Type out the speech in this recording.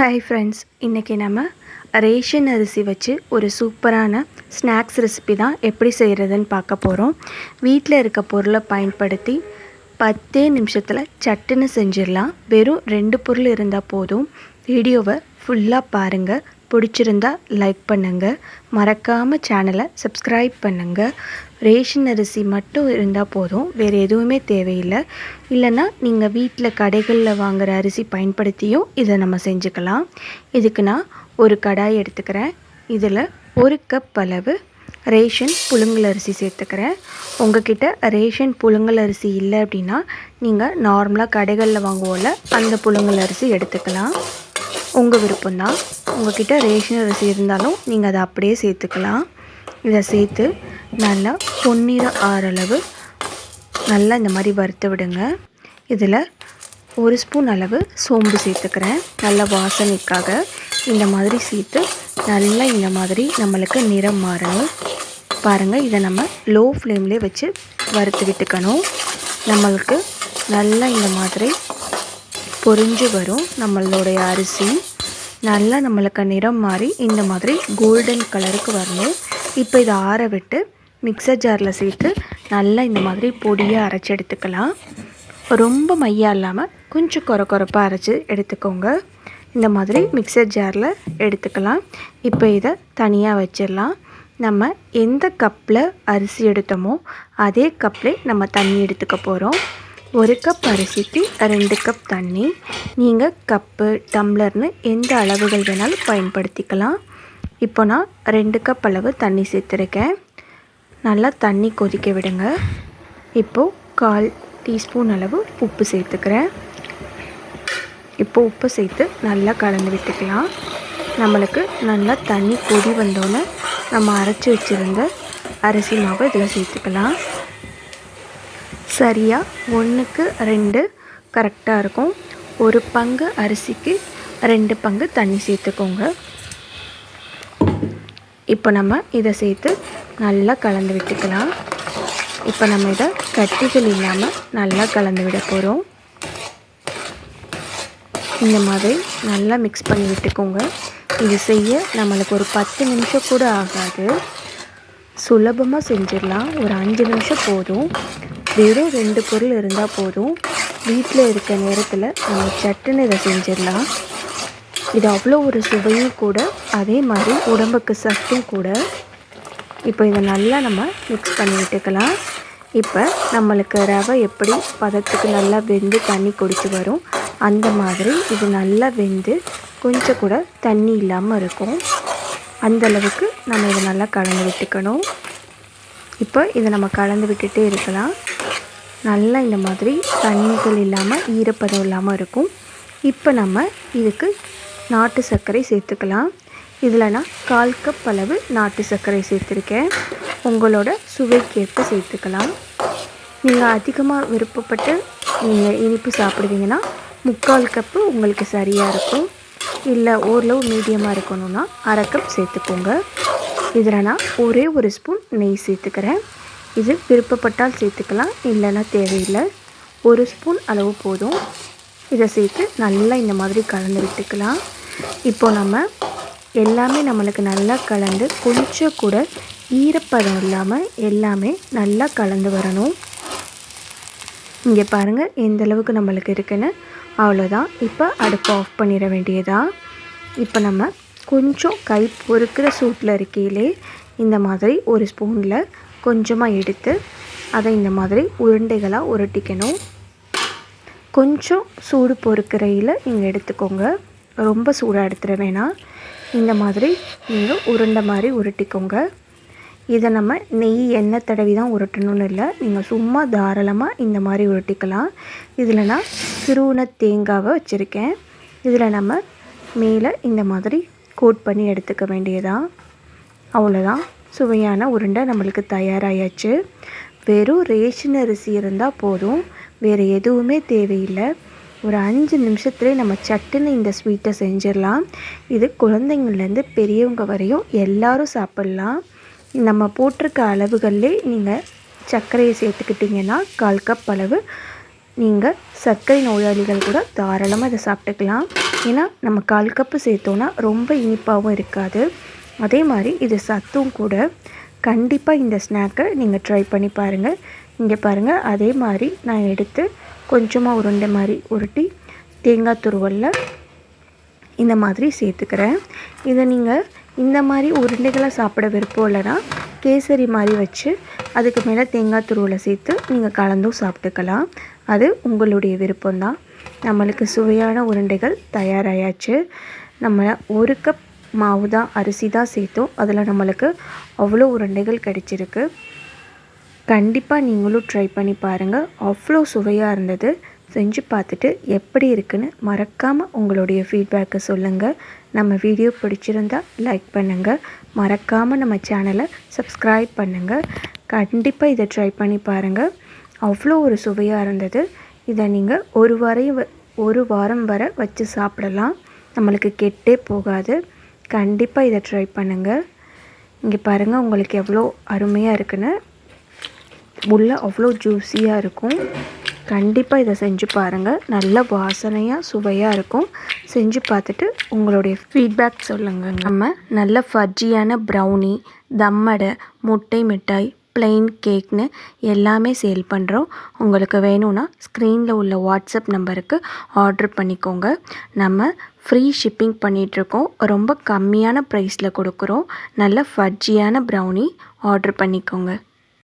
Hi friends இன்றைக்கி நம்ம ration அரிசி வச்சு ஒரு சூப்பரான ஸ்நாக்ஸ் ரெசிபி தான் எப்படி செய்கிறதுன்னு பார்க்க போகிறோம் வீட்டில் இருக்க பொருளை பயன்படுத்தி பத்தே நிமிஷத்தில் சட்டுன்னு செஞ்சிடலாம். வெறும் ரெண்டு பொருள் இருந்தால் போதும். வீடியோவை ஃபுல்லாக பாருங்கள் பிடிச்சிருந்தா லைக் பண்ணுங்கள் மறக்காமல் சேனலை சப்ஸ்கிரைப் பண்ணுங்கள் ரேஷன் அரிசி மட்டும் இருந்தால் போதும். வேறு எதுவுமே தேவையில்லை. இல்லைன்னா நீங்கள் வீட்டில் கடைகளில் வாங்குகிற அரிசி பயன்படுத்தியும் இதை நம்ம செஞ்சுக்கலாம். இதுக்கு நான் ஒரு கடாய் எடுத்துக்கிறேன். இதில் ஒரு கப் அளவு ரேஷன் புழுங்கல் அரிசி சேர்த்துக்கிறேன். உங்ககிட்ட ரேஷன் புழுங்கல் அரிசி இல்லை அப்படின்னா நீங்கள் நார்மலாக கடைகளில் வாங்குவோம்ல அந்த புழுங்கல் அரிசி எடுத்துக்கலாம். உங்கள் விருப்பம்தான் உங்கள்கிட்ட ரேஷன் அரிசி இருந்தாலும் நீங்கள் அதை அப்படியே சேர்த்துக்கலாம். இதை சேர்த்து நல்லா பொன்னிற ஆறளவு நல்லா இந்த மாதிரி வறுத்து விடுங்க. இதில் ஒரு ஸ்பூன் அளவு சோம்பு சேர்த்துக்கிறேன். நல்ல வாசனைக்காக இந்த மாதிரி சேர்த்து நல்லா இந்த மாதிரி நம்மளுக்கு நிறம் மாறணும். பாருங்கள் இதை நம்ம லோ ஃப்ளேம்லேயே வச்சு வறுத்து விட்டுக்கணும். நம்மளுக்கு நல்லா இந்த மாதிரி பொறிஞ்சு வரும் நம்மளுடைய அரிசி. நல்லா நம்மளுக்கு நிறம் மாறி இந்த மாதிரி கோல்டன் கலருக்கு வரணும். இப்போ இதை ஆற விட்டு மிக்சர் ஜாரில் சேர்த்து நல்லா இந்த மாதிரி பொடியாக அரைச்சி எடுத்துக்கலாம். ரொம்ப மையாக இல்லாமல் கொஞ்சம் குறை குறைப்பாக அரைச்சி எடுத்துக்கோங்க. இந்த மாதிரி மிக்சர் ஜாரில் எடுத்துக்கலாம். இப்போ இதை தனியாக வச்சிடலாம். நம்ம எந்த கப்பில் அரிசி எடுத்தோமோ அதே கப்பில் நம்ம தண்ணி எடுத்துக்க போகிறோம் ஒரு கப் அரிசிக்கு ரெண்டு கப் தண்ணி. நீங்கள் கப்பு டம்ளர்னு எந்த அளவுகள் வேணாலும் பயன்படுத்திக்கலாம். இப்போ நான் ரெண்டு கப் அளவு தண்ணி சேர்த்துருக்கேன். நல்லா தண்ணி கொதிக்க விடுங்க. இப்போது கால் டீஸ்பூன் அளவு உப்பு சேர்த்துக்கிறேன். இப்போ உப்பு சேர்த்து நல்லா கலந்து விட்டுக்கலாம். நம்மளுக்கு நல்லா தண்ணி கொதி வந்தோன்னே நம்ம அரைச்சி வச்சுருந்த அரிசி மாவு இதில் சேர்த்துக்கலாம். சரியாக ஒன்றுக்கு ரெண்டு கரெக்டாக இருக்கும். ஒரு பங்கு அரிசிக்கு ரெண்டு பங்கு தண்ணி சேர்த்துக்கோங்க. இப்போ நம்ம இதை சேர்த்து நல்லா கலந்து விட்டுக்கலாம். இப்போ நம்ம இதை கட்டிகள் இல்லாமல் நல்லா கலந்து விட போகிறோம் இந்த மாதிரி நல்லா மிக்ஸ் பண்ணி விட்டுக்கோங்க. இது செய்ய நம்மளுக்கு ஒரு பத்து நிமிஷம் கூட ஆகாது. சுலபமாக செஞ்சிடலாம். ஒரு அஞ்சு நிமிஷம் போதும். வெறும் ரெண்டு பொருள் இருந்தால் போதும். வீட்டில் இருக்க நேரத்தில் நம்ம சட்டுன்னு இதை செஞ்சிடலாம். இது அவ்வளோ ஒரு சுவையும் கூட அதே மாதிரி உடம்புக்கு சத்தும் கூட. இப்போ இதை நல்லா நம்ம மிக்ஸ் பண்ணி விட்டுக்கலாம். இப்போ நம்மளுக்கு ரவை எப்படி பதத்துக்கு நல்லா வெந்து தண்ணி குடிச்சு வரும் அந்த மாதிரி இது நல்லா வெந்து கொஞ்சம் கூட தண்ணி இல்லாமல் இருக்கும். அந்தளவுக்கு நம்ம இதை நல்லா கலந்து விட்டுக்கணும். இப்போ இதை நம்ம கலந்து விட்டுட்டே இருக்கலாம். நல்லா இந்த மாதிரி தண்ணிகள் இல்லாமல் ஈரப்பதம் இல்லாமல் இருக்கும். இப்போ நம்ம இதுக்கு நாட்டு சர்க்கரை சேர்த்துக்கலாம். இதில் நான் கால் கப் அளவு நாட்டு சர்க்கரை சேர்த்துருக்கேன். உங்களோட சுவைக்கேற்ப சேர்த்துக்கலாம். நீங்கள் அதிகமாக விருப்பப்பட்டு நீங்கள் இனிப்பு சாப்பிடுவீங்கன்னா முக்கால் கப்பு உங்களுக்கு சரியாக இருக்கும். இல்லை ஓரளவு மீடியமாக இருக்கணும்னா அரை கப் சேர்த்துக்கோங்க. இதில் நான் ஒரே ஒரு ஸ்பூன் நெய் சேர்த்துக்கிறேன். இது விருப்பப்பட்டால் சேர்த்துக்கலாம் இல்லைன்னா தேவையில்லை. ஒரு ஸ்பூன் அளவு போதும். இதை சேர்த்து நல்லா இந்த மாதிரி கலந்து விட்டுக்கலாம். இப்போ நம்ம எல்லாமே நம்மளுக்கு நல்லா கலந்து கொஞ்சம் கூட ஈரப்பதம் இல்லாமல் எல்லாமே நல்லா கலந்து வரணும். இங்கே பாருங்கள் எந்த அளவுக்கு நம்மளுக்கு இருக்குன்னு. அவ்வளோதான் இப்போ அடுப்பை ஆஃப் பண்ணிட வேண்டியதா? இப்போ நம்ம கொஞ்சம் கை பொறுக்கிற சூட்டில் இருக்கையிலே இந்த மாதிரி ஒரு ஸ்பூனில் கொஞ்சமாக எடுத்து அதை இந்த மாதிரி உருண்டைகளாக உருட்டிக்கணும். கொஞ்சம் சூடு பொறுக்கிறையில் நீங்கள் எடுத்துக்கோங்க. ரொம்ப சூடாக எடுத்துட வேணாம். இந்த மாதிரி நீங்கள் உருண்டை மாதிரி உருட்டிக்கோங்க. இதை நம்ம நெய் எண்ணெய் தடவி தான் உருட்டணும்னு இல்லை. நீங்கள் சும்மா தாராளமாக இந்த மாதிரி உருட்டிக்கலாம். இதில் நான் சிறுவன தேங்காவை வச்சுருக்கேன். இதில் நம்ம மேலே இந்த மாதிரி கோட் பண்ணி எடுத்துக்க வேண்டியதான் அவ்வளோதான். சுவையான உருண்டை நம்மளுக்கு தயாராகியாச்சு வெறும் ரேஷன் அரிசி இருந்தால் போதும். வேறு எதுவுமே தேவையில்லை. ஒரு அஞ்சு நிமிஷத்துலேயே நம்ம சட்டுன்னு இந்த ஸ்வீட்டை செஞ்சிடலாம். இது குழந்தைங்கள்லேருந்து பெரியவங்க வரையும் எல்லோரும் சாப்பிட்லாம். நம்ம போட்டிருக்க அளவுகள்லே நீங்கள் சர்க்கரையை சேர்த்துக்கிட்டிங்கன்னா கால் கப் அளவு. நீங்கள் சர்க்கரை நோயாளிகள் கூட தாராளமாக இதை சாப்பிட்டுக்கலாம். ஏன்னா நம்ம கால் கப்பு சேர்த்தோன்னா ரொம்ப இனிப்பாகவும் இருக்காது. அதே மாதிரி இது சத்தும் கூட கண்டிப்பாக இந்த ஸ்நாக்கை நீங்கள் ட்ரை பண்ணி பாருங்கள் இங்கே பாருங்கள் அதே மாதிரி நான் எடுத்து கொஞ்சமாக உருண்டை மாதிரி உருட்டி தேங்காய் துருவலில் இந்த மாதிரி சேர்த்துக்கிறேன். இதை நீங்கள் இந்த மாதிரி உருண்டைகளை சாப்பிட விருப்பம் இல்லைன்னா கேசரி மாதிரி வச்சு அதுக்கு மேலே தேங்காய் துருவலை சேர்த்து நீங்கள் கலந்தும் சாப்பிட்டுக்கலாம். அது உங்களுடைய விருப்பம்தான். நம்மளுக்கு சுவையான உருண்டைகள் தயாராயாச்சு. நம்ம ஒரு கப் மாவு தான் அரிசி தான் சேர்த்தோம். அதில் நம்மளுக்கு அவ்வளோ உருண்டைகள் கிடச்சிருக்கு. கண்டிப்பாக நீங்களும் ட்ரை பண்ணி பாருங்கள் அவ்வளோ சுவையாக இருந்தது. செஞ்சு பார்த்துட்டு எப்படி இருக்குன்னு மறக்காமல் உங்களுடைய ஃபீட்பேக்கை சொல்லுங்கள் நம்ம வீடியோ பிடிச்சிருந்தா லைக் பண்ணுங்கள் மறக்காமல் நம்ம சேனலை சப்ஸ்கிரைப் பண்ணுங்கள் கண்டிப்பாக இதை ட்ரை பண்ணி பாருங்கள் அவ்வளோ ஒரு சுவையாக இருந்தது. இதை நீங்கள் ஒரு வரையும் வ- ஒரு வாரம் வரை வச்சு சாப்பிடலாம். நம்மளுக்கு கெட்டே போகாது. கண்டிப்பாக இதை ட்ரை பண்ணுங்கள் இங்கே பாருங்கள் உங்களுக்கு எவ்வளோ அருமையாக இருக்குன்னு. உள்ள அவ்வளோ ஜூஸியாக இருக்கும். கண்டிப்பாக இதை செஞ்சு பாருங்கள் நல்ல வாசனையாக சுவையாக இருக்கும். செஞ்சு பார்த்துட்டு உங்களுடைய ஃபீட்பேக் சொல்லுங்கள் நம்ம நல்ல ஃபஜ்ஜியான ப்ரௌனி தம்மடை முட்டை மிட்டாய் ப்ளைன் கேக்னு எல்லாமே சேல் பண்ணுறோம் உங்களுக்கு வேணும்னா ஸ்க்ரீனில் உள்ள வாட்ஸ்அப் நம்பருக்கு ஆர்டர் பண்ணிக்கோங்க. நம்ம ஃப்ரீ ஷிப்பிங் பண்ணிகிட்ருக்கோம் ரொம்ப கம்மியான ப்ரைஸில் கொடுக்குறோம். நல்ல ஃபஜ்ஜியான ப்ரௌனி ஆர்டர் பண்ணிக்கோங்க.